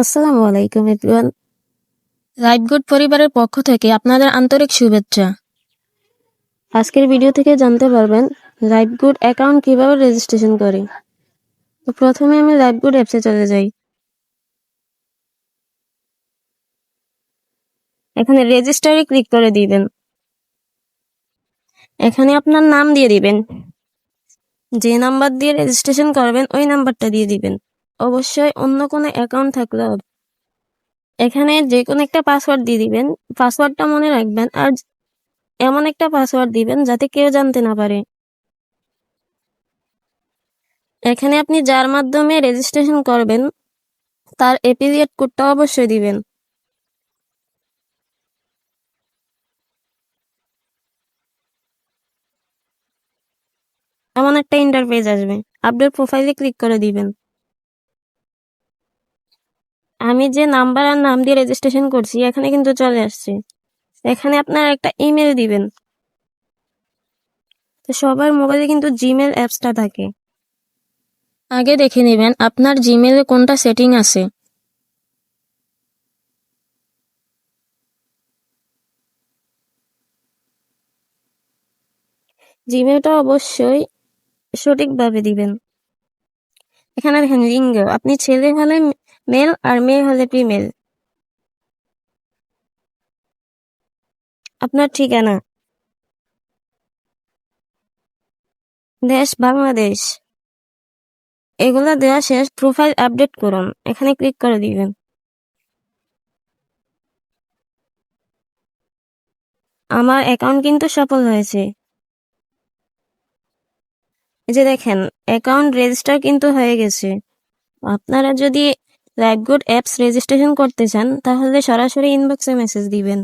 আসসালামু আলাইকুম এভরিওয়ান লাইফগুড পরিবারের পক্ষ থেকে আপনাদের আন্তরিক শুভেচ্ছা। আজকের ভিডিও থেকে জানতে পারবেন লাইফগুড অ্যাকাউন্ট কীভাবে রেজিস্ট্রেশন করে। তো প্রথমে আমি লাইফগুড অ্যাপসে চলে যাই। এখানে রেজিস্টারে ক্লিক করে দিবেন এখানে আপনার নাম দিয়ে দিবেন। যে নাম্বার দিয়ে রেজিস্ট্রেশন করবেন ওই নাম্বারটা দিয়ে দিবেন। অবশ্যই অন্য কোনো অ্যাকাউন্ট থাকলে হবে। এখানে যে কোনো একটা পাসওয়ার্ড দিয়ে দিবেন। পাসওয়ার্ডটা মনে রাখবেন আর এমন একটা পাসওয়ার্ড দিবেন যাতে কেউ জানতে না পারে। এখানে আপনি যার মাধ্যমে রেজিস্ট্রেশন করবেন, তার এপিলিয়েট কোডটা অবশ্যই দিবেন। এমন একটা ইন্টারফেস আসবে। আপডেট প্রোফাইলে ক্লিক করে দিবেন। আমি যে নাম্বার আর নাম দিয়ে রেজিস্ট্রেশন করছি, এখানে কিন্তু চলে আসছে। এখানে আপনার একটা ইমেল দিবেন। তো সবার মোবাইলে কিন্তু জিমেল অ্যাপসটা থাকে। আগে দেখে নেবেন, আপনার জিমেলে কোনটা সেটিং আছে। জিমেলটা অবশ্যই সঠিকভাবে দিবেন। এখানে দেখেন, লিঙ্গ। আপনি ছেলে হলে মেল আর মেয়ে হলে ফিমেল। আপনার ঠিকানা? দেশ বাংলাদেশ। এগুলা দেওয়া শেষ। প্রোফাইল আপডেট করুন। এখানে ক্লিক করে দিবেন। আমার অ্যাকাউন্ট কিন্তু সফল হয়েছে। এই যে দেখেন, অ্যাকাউন্ট রেজিস্টার কিন্তু হয়ে গেছে। আপনারা যদি লাইফগুড অ্যাপস রেজিস্ট্রেশন করতে চান তাহলে সরাসরি ইনবক্সে মেসেজ দিবেন।